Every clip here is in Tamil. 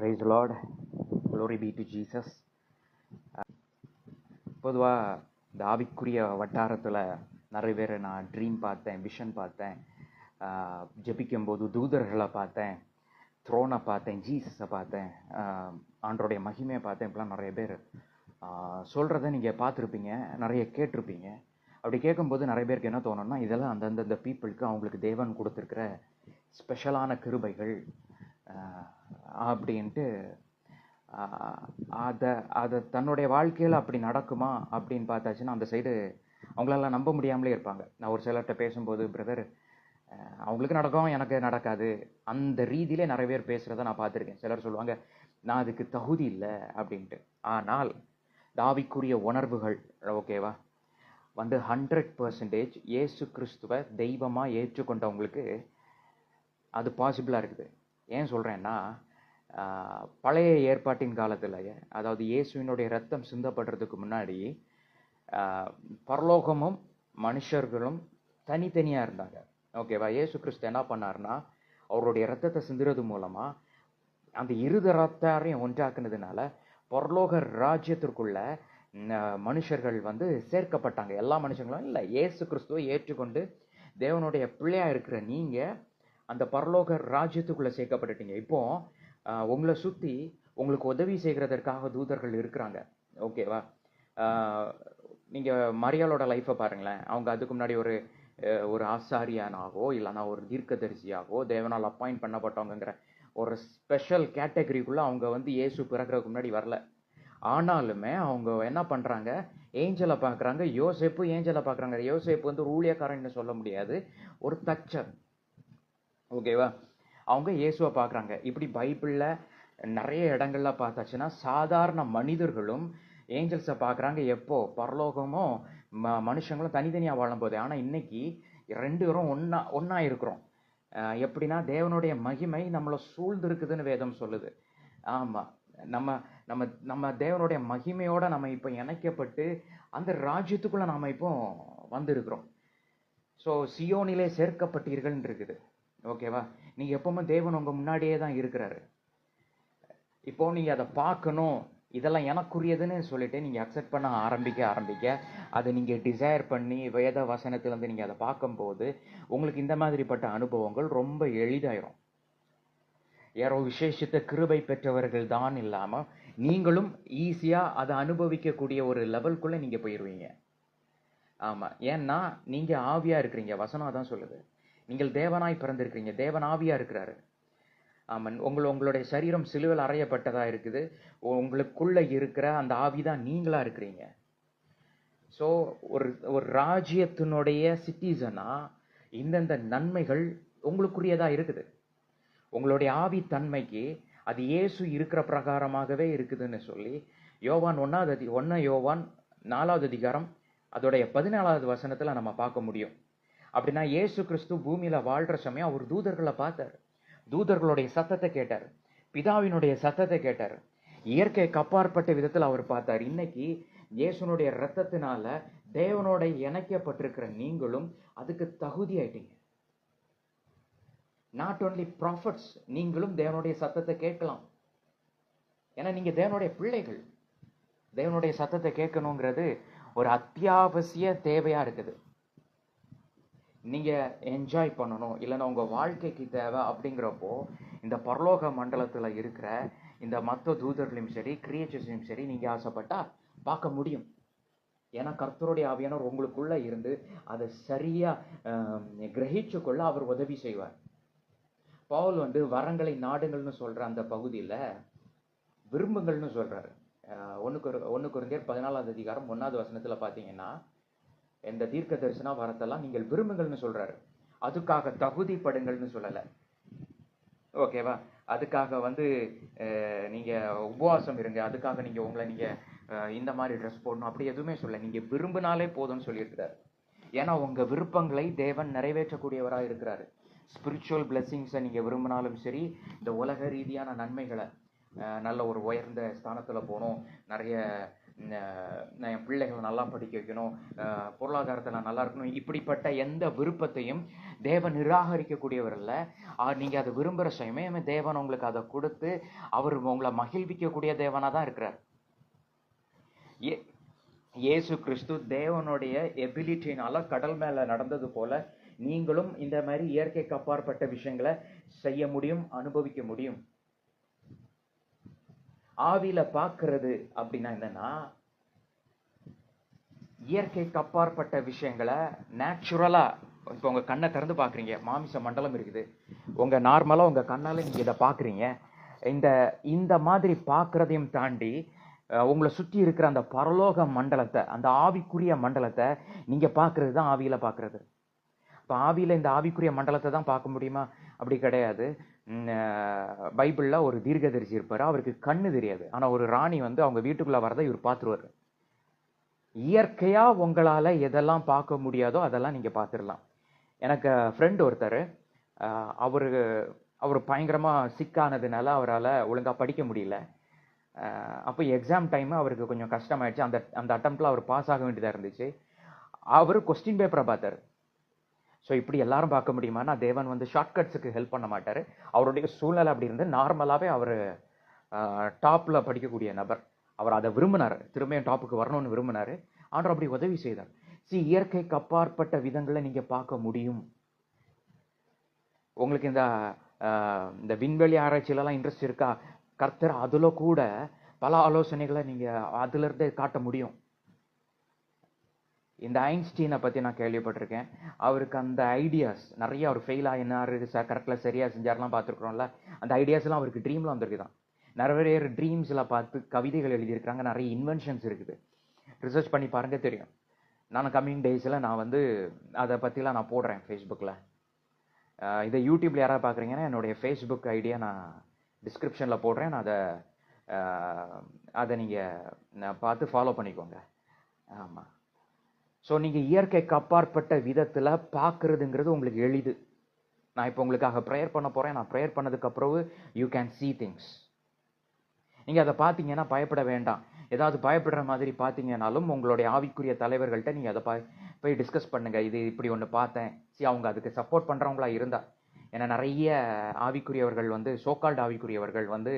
Praise lord glory be to Jesus பொதுவாக இந்த ஆவிக்குரிய வட்டாரத்தில் நிறைய பேர் நான் ட்ரீம் பார்த்தேன் விஷன் பார்த்தேன். ஜபிக்கும்போது ஜெபிக்கும்போது தூதர்களை பார்த்தேன் த்ரோனை பார்த்தேன் ஜீசஸை பார்த்தேன் ஆண்டோடைய மகிமையை பார்த்தேன் இப்படிலாம் நிறைய பேர். சொல்கிறத நீங்கள் பார்த்துருப்பீங்க நிறைய கேட்டிருப்பீங்க. அப்படி கேட்கும்போது நிறைய பேருக்கு என்ன தோணும்னா இதெல்லாம் அந்தந்த பீப்புளுக்கு அவங்களுக்கு தேவன் கொடுத்துருக்கிற ஸ்பெஷலான கிருபைகள் அப்படின்ட்டு அதை அதை தன்னுடைய வாழ்க்கையில் அப்படி நடக்குமா அப்படின்னு பார்த்தாச்சுன்னா அந்த சைடு அவங்களால நம்ப முடியாமலே இருப்பாங்க. நான் ஒரு சிலர்கிட்ட பேசும்போது பிரதர் அவங்களுக்கு நடக்கும் எனக்கு நடக்காது. அந்த ரீதியிலே நிறைய பேர் பேசுகிறத நான் பார்த்துருக்கேன். சிலர் சொல்லுவாங்க நான் அதுக்கு தகுதி இல்லை அப்படின்ட்டு. ஆனால் தாவிக்குரிய உணர்வுகள் ஓகேவா வந்து ஹண்ட்ரட் பர்சன்டேஜ் இயேசு கிறிஸ்துவ தெய்வமாக ஏற்றுக்கொண்டவங்களுக்கு அது பாசிபிளாக இருக்குது. ஏன் சொல்கிறேன்னா பழைய ஏற்பாட்டின் காலத்தில் அதாவது இயேசுவினுடைய ரத்தம் சிந்தப்படுறதுக்கு முன்னாடி பரலோகமும் மனுஷர்களும் தனித்தனியாக இருந்தாங்க. ஓகேவா இயேசு கிறிஸ்து என்ன பண்ணாருன்னா அவருடைய ரத்தத்தை சிந்துறது மூலமாக அந்த இருத ரத்தாரையும் ஒன்றாக்குனதுனால பரலோக ராஜ்யத்திற்குள்ள மனுஷர்கள் வந்து சேர்க்கப்பட்டாங்க. எல்லா மனுஷங்களும் இல்லை இயேசு கிறிஸ்துவை ஏற்றுக்கொண்டு தேவனுடைய பிள்ளையாக இருக்கிற நீங்கள் அந்த பரலோக ராஜ்யத்துக்குள்ள சேர்க்கப்பட்டுட்டீங்க. இப்போ உங்களை சுத்தி உங்களுக்கு உதவி செய்கிறதற்காக தூதர்கள் இருக்கிறாங்க. ஓகேவா நீங்கள் நீங்க மரியாளோட லைஃப்பை பாருங்களேன். அவங்க அதுக்கு முன்னாடி ஒரு ஒரு ஆசாரியானாகவோ இல்லைன்னா ஒரு தீர்க்கதரிசியாகவோ தேவனால் அப்பாயிண்ட் பண்ணப்பட்டவங்கிற ஒரு ஸ்பெஷல் கேட்டகரிக்குள்ள அவங்க வந்து இயேசு பிறக்கிறதுக்கு முன்னாடி வரல. ஆனாலுமே அவங்க என்ன பண்ணுறாங்க ஏஞ்சலை பார்க்குறாங்க. யோசேப்பு ஏஞ்சலை பார்க்குறாங்க. யோசேப்பு வந்து ஒரு ஊழியக்காரன்னு சொல்ல முடியாது. ஒரு தச்சர். ஓகேவா அவங்க இயேசுவை பார்க்குறாங்க. இப்படி பைபிளில் நிறைய இடங்கள்ல பார்த்தாச்சுன்னா சாதாரண மனிதர்களும் ஏஞ்சல்ஸை பார்க்குறாங்க. எப்போ? பரலோகமும் ம மனுஷங்களும் தனித்தனியாக வாழும்போது ஆனால் இன்னைக்கு ரெண்டு பேரும் ஒன்றா ஒன்றா இருக்கிறோம். எப்படின்னா தேவனுடைய மகிமை நம்மளை சூழ்ந்திருக்குதுன்னு வேதம் சொல்லுது. ஆமாம் நம்ம நம்ம நம்ம தேவனுடைய மகிமையோட நம்ம இப்போ இணைக்கப்பட்டு அந்த ராஜ்யத்துக்குள்ளே நாம் இப்போ வந்திருக்கிறோம். ஸோ சியோனிலே சேர்க்கப்பட்டீர்கள்னு இருக்குது. ஓகேவா நீங்கள் எப்பவுமே தேவன் உங்க முன்னாடியே தான் இருக்கிறாரு. இப்போ நீங்கள் அதை பார்க்கணும். இதெல்லாம் எனக்குரியதுன்னு சொல்லிட்டு நீங்க அக்செப்ட் பண்ண ஆரம்பிக்க ஆரம்பிக்க அதை நீங்க டிசைர் பண்ணி வேத வசனத்திலிருந்து நீங்க அதை பார்க்கும்போது உங்களுக்கு இந்த மாதிரிப்பட்ட அனுபவங்கள் ரொம்ப எளிதாயிரும். யாரோ விசேஷித்த கிருபை பெற்றவர்கள் தான் இல்லாம நீங்களும் ஈஸியா அதை அனுபவிக்கக்கூடிய ஒரு லெவல்குள்ள நீங்க போயிடுவீங்க ஆமா. ஏன்னா நீங்க ஆவியா இருக்கிறீங்க. வசனம் தான் சொல்லுது. நீங்கள் தேவனாய் பிறந்திருக்கிறீங்க. தேவனாவியா இருக்கிறாரு. ஆமன். உங்கள் உங்களுடைய சரீரம் சிலுவில் அறையப்பட்டதா இருக்குது. உங்களுக்குள்ள இருக்கிற அந்த ஆவி தான் நீங்களா இருக்கிறீங்க. ஸோ ஒரு ஒரு ராஜ்யத்தினுடைய சிட்டிசனா இந்தந்த நன்மைகள் உங்களுக்குரியதா இருக்குது. உங்களுடைய ஆவி தன்மைக்கு அது இயேசு இருக்கிற பிரகாரமாகவே இருக்குதுன்னு சொல்லி யோவான் ஒன்றாவது அதி ஒன்ன யோவான் நாலாவது அதிகாரம் அதோடைய பதினாலாவது வசனத்தில் நம்ம பார்க்க முடியும். அப்படின்னா இயேசு கிறிஸ்து பூமியில் வாழ்கிற சமயம் அவர் தூதர்களை பார்த்தார். தூதர்களுடைய சத்தத்தை கேட்டார். பிதாவினுடைய சத்தத்தை கேட்டார். இயற்கைக்கு அப்பாற்பட்ட விதத்தில் அவர் பார்த்தார். இன்னைக்கு இயேசுனுடைய ரத்தத்தினால தேவனோட இணைக்கப்பட்டிருக்கிற நீங்களும் அதுக்கு தகுதி ஆயிட்டீங்க. நாட் ஓன்லி ப்ராஃபிட்ஸ் நீங்களும் தேவனுடைய சத்தத்தை கேட்கலாம். ஏன்னா நீங்க தேவனுடைய பிள்ளைகள். தேவனுடைய சத்தத்தை கேட்கணுங்கிறது ஒரு அத்தியாவசிய தேவையா இருக்குது. நீங்கள் என்ஜாய் பண்ணணும் இல்லைன்னா உங்கள் வாழ்க்கைக்கு தேவை அப்படிங்கிறப்போ இந்த பரலோக மண்டலத்தில் இருக்கிற இந்த மற்ற தூதர்களையும் சரி கிரியேச்சர்ஸையும் சரி நீங்கள் ஆசைப்பட்டால் பார்க்க முடியும். ஏன்னா கர்த்தருடைய ஆவியானவர் உங்களுக்குள்ளே இருந்து அதை சரியாக ஆஹ், கிரகிச்சு கொள்ள அவர் உதவி செய்வார். பவுல் வந்து வரங்களை நாடுங்கள்னு சொல்கிற அந்த பகுதியில் விரும்புங்கள்னு சொல்கிறாரு ஒன்று ஒன்று ஒரு பதினாலாவது அதிகாரம் ஒன்றாவது வசனத்தில் பார்த்தீங்கன்னா இந்த தீர்க்க தரிசன வரத்தெல்லாம் நீங்கள் விரும்புங்கள்னு சொல்றாரு. அதுக்காக தகுதிப்படுங்கள்னு சொல்லல. ஓகேவா அதுக்காக வந்து நீங்கள் நீங்க உபவாசம் இருங்க. அதுக்காக நீங்க உங்களை நீங்க இந்த மாதிரி ட்ரெஸ் போடணும். அப்படி எதுவுமே சொல்ல நீங்க விரும்பினாலே போதும்னு சொல்லியிருக்கிறாரு. ஏன்னா உங்க விருப்பங்களை தேவன் நிறைவேற்றக்கூடியவராக இருக்கிறாரு. ஸ்பிரிச்சுவல் பிளெஸிங்ஸை நீங்க விரும்பினாலும் சரி இந்த உலக ரீதியான நன்மைகளை நல்ல ஒரு உயர்ந்த ஸ்தானத்தில் போகணும். நிறைய நான் என் பிள்ளைகளை நல்லா படிக்க வைக்கணும். பொருளாதாரத்தில் நல்லா இருக்கணும். இப்படிப்பட்ட எந்த விருப்பத்தையும் தேவன் நிராகரிக்கக்கூடியவர் இல்லை நீங்கள் அதை விரும்புகிற சமயமே தேவன் உங்களுக்கு அதை கொடுத்து அவர் உங்களை மகிழ்விக்கக்கூடிய தேவனாக தான் இருக்கிறார். ஏ- இயேசு கிறிஸ்து தேவனுடைய எபிலிட்டினால கடல் மேலே நடந்தது போல நீங்களும் இந்த மாதிரி இயற்கைக்கு அப்பாற்பட்ட விஷயங்களை செய்ய முடியும் அனுபவிக்க முடியும். ஆவியில பார்க்கிறது அப்படின்னா என்னன்னா இயற்கைக்கு அப்பாற்பட்ட விஷயங்களை நேச்சுரலா இப்போ உங்க கண்ணை திறந்து பாக்குறீங்க மாமிச மண்டலம் இருக்குது. உங்க நார்மலா உங்க கண்ணால நீங்க இதை பாக்குறீங்க. இந்த இந்த மாதிரி பார்க்கறதையும் தாண்டி உங்களை சுற்றி இருக்கிற அந்த பரலோக மண்டலத்தை அந்த ஆவிக்குரிய மண்டலத்தை நீங்கள் பார்க்குறது தான் ஆவியில் பார்க்குறது இப்போ ஆவியில் இந்த ஆவிக்குரிய மண்டலத்தை தான் பார்க்க முடியுமா? அப்படி கிடையாது. பைபிளில் ஒரு தீர்க்கதரிசி இருப்பார். அவருக்கு கண்ணு தெரியாது. ஆனால் ஒரு ராணி வந்து அவங்க வீட்டுக்குள்ளே வரதை இவர் பார்த்துருவாரு. இயற்கையாக உங்களால் எதெல்லாம் பார்க்க முடியாதோ அதெல்லாம் நீங்கள் பார்த்துடலாம். எனக்கு ஃப்ரெண்டு ஒருத்தர் அவர் அவர் பயங்கரமாக சிக்கானதுனால அவரால் ஒழுங்காக படிக்க முடியல. அப்போ எக்ஸாம் டைம் அவருக்கு கொஞ்சம் கஷ்டமாயிடுச்சு. அந்த அந்த அட்டம்ப்டில் அவர் பாஸ் ஆக வேண்டியதாக இருந்துச்சு. அவர் கொஸ்டின் பேப்பரை பார்த்தார். ஸோ இப்படி எல்லாரும் பார்க்க முடியுமானா தேவன் வந்து ஷார்ட்கட்ஸுக்கு ஹெல்ப் பண்ண மாட்டார். அவருடைய சூழ்நிலை அப்படி இருந்து நார்மலாகவே அவர் டாப்பில் படிக்கக்கூடிய நபர். அவர் அதை விரும்பினார். திரும்பியும் டாப்புக்கு வரணும்னு விரும்பினார். ஆண்டவர் அப்படி உதவி செய்தார். சி இயற்கைக்கு அப்பாற்பட்ட விதங்களை நீங்கள் பார்க்க முடியும். உங்களுக்கு இந்த இந்த விண்வெளி ஆராய்ச்சியிலலாம் இன்ட்ரெஸ்ட் இருக்கா? கர்த்தர் அதில் கூட பல ஆலோசனைகளை நீங்கள் அதிலிருந்தே காட்ட முடியும். இந்த ஐன்ஸ்டீனை பற்றி நான் கேள்விப்பட்டிருக்கேன். அவருக்கு அந்த ஐடியாஸ் நிறைய அவர் ஃபெயில் சார் கரெக்டில் சரியாக செஞ்சார்லாம் பார்த்துருக்குறோம்ல. அந்த ஐடியாஸ்லாம் அவருக்கு ட்ரீமில் வந்திருக்கு தான் நிறைய பேர் ட்ரீம்ஸில் பார்த்து கவிதைகள் எழுதியிருக்காங்க நிறைய இன்வென்ஷன்ஸ் இருக்குது. ரிசர்ச் பண்ணி பாருங்க தெரியும். நான் கம்மிங் டேஸில் நான் வந்து அதை பற்றிலாம் நான் போடுறேன் ஃபேஸ்புக்கில் இதை யூடியூப்பில் யாராவது பார்க்குறீங்கன்னா என்னுடைய ஃபேஸ்புக் ஐடியா நான் டிஸ்கிரிப்ஷனில் போடுறேன். நான் அதை அதை நீங்கள் பார்த்து ஃபாலோ பண்ணிக்கோங்க. ஆமாம் ஸோ நீங்கள் இயற்கைக்கு அப்பாற்பட்ட விதத்தில் பார்க்குறதுங்கிறது உங்களுக்கு எளிது. நான் இப்போ உங்களுக்காக ப்ரேயர் பண்ண போகிறேன் நான் ப்ரேயர் பண்ணதுக்கு அப்புறம் யூ கேன் சீ திங்ஸ் நீங்கள் அதை பார்த்தீங்கன்னா பயப்பட வேண்டாம். ஏதாவது பயப்படுற மாதிரி பார்த்தீங்கன்னாலும் உங்களுடைய ஆவிக்குரிய தலைவர்கள்ட்ட நீங்கள் அதை பா- போய் டிஸ்கஸ் பண்ணுங்கள் இது இப்படி ஒன்று பார்த்தேன். சி அவங்க அதுக்கு சப்போர்ட் பண்ணுறவங்களா இருந்தா. ஏன்னா நிறைய ஆவிக்குரியவர்கள் வந்து சோக்கால்டு ஆவிக்குரியவர்கள் வந்து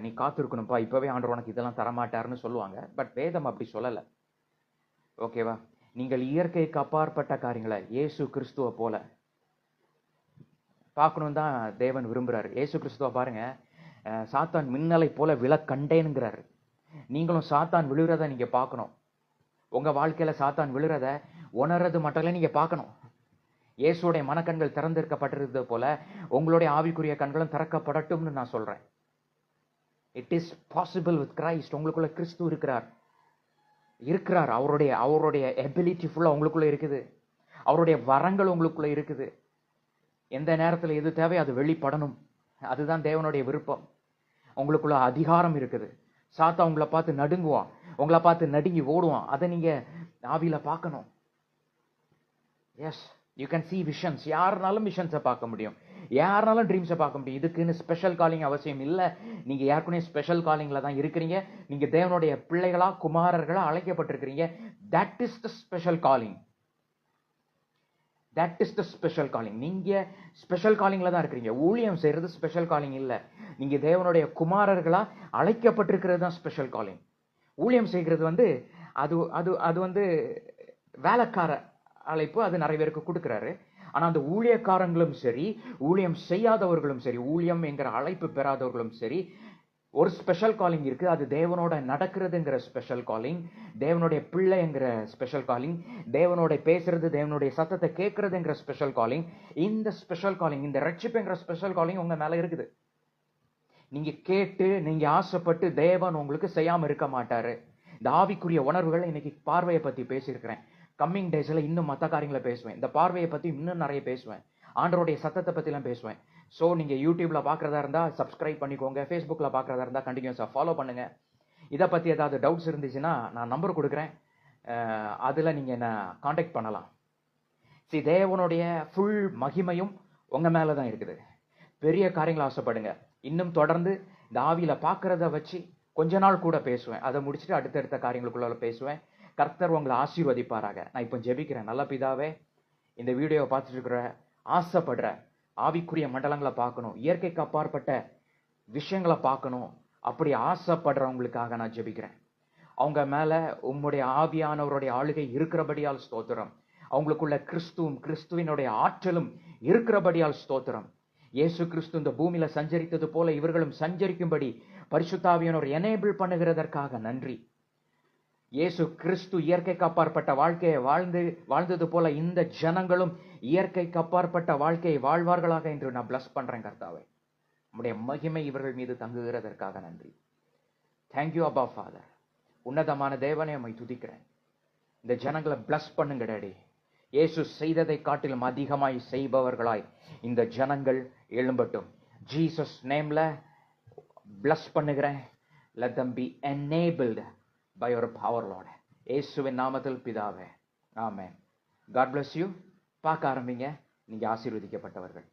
நீ காத்திருக்கணும்ப்பா. இப்போவே ஆண்டவர் உனக்கு இதெல்லாம் தரமாட்டாருன்னு சொல்லுவாங்க. பட் வேதம் அப்படி சொல்லலை. ஓகேவா? நீங்கள் இயற்கைக்கு அப்பாற்பட்ட காரியங்களை இயேசு கிறிஸ்துவ போல. பார்க்கணும் தான் தேவன் விரும்புகிறார் ஏசு கிறிஸ்துவ பாருங்க. சாத்தான் மின்னலை போல விளக்கண்டேனுங்கிறாரு நீங்களும் சாத்தான் விழுகிறத நீங்கள் பார்க்கணும். உங்கள் வாழ்க்கையில் சாத்தான் விழுகிறத உணர்றது மட்டும் இல்லை நீங்கள் பார்க்கணும். இயேசுடைய மனக்கண்கள் திறந்திருக்கப்பட்டிருந்தது போல உங்களுடைய ஆவிக்குரிய கண்களும் திறக்கப்படட்டும்னு நான் சொல்கிறேன் it is possible with Christ உங்களுக்குள்ள கிறிஸ்து இருக்கிறார். இருக்கிறார். அவருடைய அவருடைய எபிலிட்டி ஃபுல்லாக உங்களுக்குள்ளே இருக்குது. அவருடைய வரங்கள் உங்களுக்குள்ளே இருக்குது. எந்த நேரத்தில் எது தேவை அது வெளிப்படணும். அதுதான் தேவனுடைய விருப்பம். உங்களுக்குள்ள அதிகாரம் இருக்குது. சாத்தா உங்களை பார்த்து நடுங்குவான். உங்களை பார்த்து நடுங்கி ஓடுவான். அதை நீங்கள் ஆவியில் பார்க்கணும். Yes you can see visions யாருனாலும் விஷன்ஸை பார்க்க முடியும். யாருனாலும் ட்ரீம்ஸை பார்க்க முடியும். இதுக்குன்னு ஸ்பெஷல் காலிங் அவசியம் இல்லை. நீங்கள் யாருக்குனே ஸ்பெஷல் காலிங்கில் தான் இருக்கிறீங்க. நீங்கள் தேவனுடைய பிள்ளைகளாக குமாரர்களாக அழைக்கப்பட்டிருக்கிறீங்க. That is the special calling that is the special calling நீங்கள் ஸ்பெஷல் காலிங்கில் தான் இருக்கிறீங்க. ஊழியம் செய்கிறது ஸ்பெஷல் காலிங் இல்லை. நீங்கள் தேவனுடைய குமாரர்களாக அழைக்கப்பட்டிருக்கிறது தான் ஸ்பெஷல் காலிங் ஊழியம் செய்கிறது வந்து அது அது அது வந்து வேலைக்கார அழைப்பு அது நிறைய பேருக்கு கொடுக்குறாரு. ஆனால் அந்த ஊழியக்காரங்களும் சரி ஊழியம் செய்யாதவர்களும் சரி ஊழியம் என்கிற அழைப்பு பெறாதவர்களும் சரி ஒரு ஸ்பெஷல் காலிங் இருக்குது அது தேவனோட நடக்கிறதுங்கிற ஸ்பெஷல் காலிங் தேவனுடைய பிள்ளைங்கிற ஸ்பெஷல் காலிங் தேவனோட பேசுறது தேவனுடைய சத்தத்தை கேட்குறதுங்கிற ஸ்பெஷல் காலிங் இந்த ஸ்பெஷல் காலிங் இந்த ரட்சிப்புங்கிற ஸ்பெஷல் காலிங் உங்கள் மேலே இருக்குது. நீங்கள் கேட்டு நீங்கள் ஆசைப்பட்டு தேவன் உங்களுக்கு செய்யாமல் இருக்க மாட்டார். இந்த ஆவிக்குரிய உணர்வுகள் இன்னைக்கு பார்வையை பற்றி பேசியிருக்கிறேன். கம்மிங் டேஸில் இன்னும் மற்ற காரியங்களை பேசுவேன். இந்த பார்வையை பற்றி இன்னும் நிறைய பேசுவேன். ஆண்டருடைய சத்தத்தை பற்றிலாம் பேசுவேன். ஸோ நீங்கள் யூடியூப்பில் பார்க்குறதா இருந்தால் சப்ஸ்கிரைப் பண்ணிக்கோங்க. ஃபேஸ்புக்கில் பார்க்குறதா இருந்தால் கண்டினியூஸாக ஃபாலோ பண்ணுங்கள் இதை பற்றி ஏதாவது டவுட்ஸ் இருந்துச்சுன்னா நான் நம்பர் கொடுக்குறேன். அதில் நீங்கள் என்னை காண்டாக்ட் பண்ணலாம். சி தேவனுடைய ஃபுல் மகிமையும் உங்கள் மேலே தான் இருக்குது. பெரிய காரியங்களை ஆசைப்படுங்க. இன்னும் தொடர்ந்து இந்த ஆவியில் பார்க்குறத வச்சு கொஞ்ச நாள் கூட பேசுவேன். அதை முடிச்சுட்டு அடுத்தடுத்த காரியங்களுக்குள்ள பேசுவேன். கர்த்தர் உங்களை ஆசீர்வதிப்பாராக. நான் இப்போ ஜெபிக்கிறேன். நல்ல பிதாவே இந்த வீடியோவை பார்த்துட்டு இருக்கிற ஆசைப்படுற ஆவிக்குரிய மண்டலங்களை பார்க்கணும் இயற்கைக்கு அப்பாற்பட்ட விஷயங்களை பார்க்கணும் அப்படி ஆசைப்படுறவங்களுக்காக நான் ஜெபிக்கிறேன். அவங்க மேலே உம்முடைய ஆவியானவருடைய ஆளுகை இருக்கிறபடியால் ஸ்தோத்திரம். அவங்களுக்குள்ள கிறிஸ்துவும் கிறிஸ்துவினுடைய ஆற்றலும் இருக்கிறபடியால் ஸ்தோத்திரம். இயேசு கிறிஸ்து இந்த பூமியில சஞ்சரித்தது போல இவர்களும் சஞ்சரிக்கும்படி பரிசுத்தாவியானவர் எனேபிள் பண்ணுகிறதற்காக நன்றி. இயேசு கிறிஸ்து இயற்கைக்கு அப்பாற்பட்ட வாழ்க்கையை வாழ்ந்து வாழ்ந்தது போல இந்த ஜனங்களும் இயற்கைக்கு அப்பாற்பட்ட வாழ்க்கையை வாழ்வார்களாக என்று நான் பிளஸ் பண்றேன் கர்த்தாவை. நம்முடைய மகிமை இவர்கள் மீது தங்குகிறதற்காக நன்றி. தேங்க்யூ அப்பா ஃபாதர் உன்னதமான தேவனை அம்மை துதிக்கிறேன். இந்த ஜனங்களை பிளஸ் பண்ணுங்க டேடி இயேசு செய்ததை காட்டிலும் அதிகமாய் செய்பவர்களாய் இந்த ஜனங்கள் எழும்பட்டும். ஜீசஸ் நேம்ல பிளஸ் பண்ணுகிறேன். Let them be enabled by your power lord. ஏசுவின் நாமத்தில் பிதாவே. ஆமே காட் பிளஸ் யூ பார்க்க ஆரம்பிங்க. நீங்கள் ஆசீர்வதிக்கப்பட்டவர்கள்.